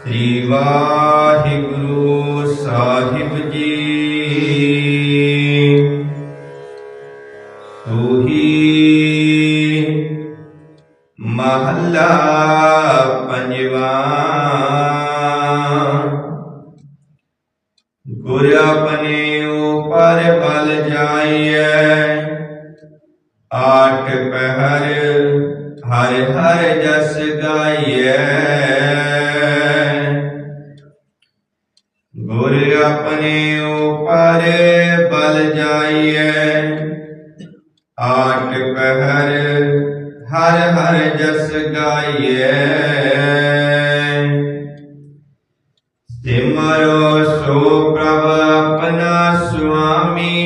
ਸ੍ਰੀ ਵਾਹਿਗੁਰੂ ਸਾਹਿਬ ਜੀ। ਸੋਹੀ ਮਹੱਲਾ ਪੰਜਵਾ। ਗੁਰ ਆਪਣੇ ਉਪਰ ਬਲ ਜਾਈਐ ਆਠ ਪਹਿਰ अपने ऊपर बल जाइए। आठ पहर हर हर जस गाइए। सिमरो सो अपना स्वामी।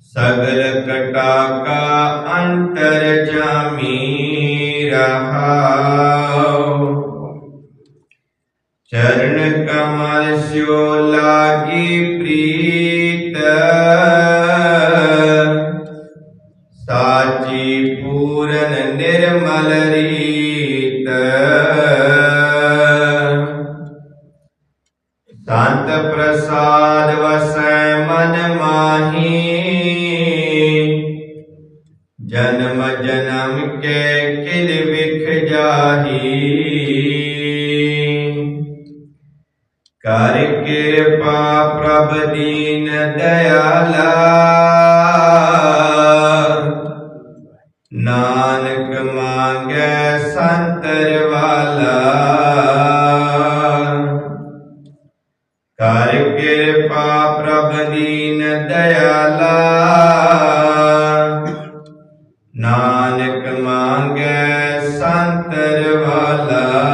सगल कटा का अंतर जामी रहा। चरण कमा ਸਿਓ ਲਾਗੀ ਪ੍ਰੀਤ। ਸਾਚੀ ਪੂਰਨ ਨਿਰਮਲ ਰੀਤ। ਸੰਤ ਪ੍ਰਸਾਦ ਵਸੈ ਮਨ ਮਾਹੀ। ਜਨਮ ਜਨਮ ਕੇ ਕਿਲ ਵਿਖ ਜਾਹੀ। ਕਰ ਕਿਰਪਾ ਪ੍ਰਭ ਦੀਨ ਦਇਆਲਾ। ਨਾਨਕ ਮੰਗੈ ਸੰਤਰ ਵਾਲਾ। ਕਰ ਕਿਰਪਾ ਪ੍ਰਭ ਦੀਨ ਦਇਆਲਾ। ਨਾਨਕ ਮੰਗੈ ਸੰਤਰ ਵਾਲਾ।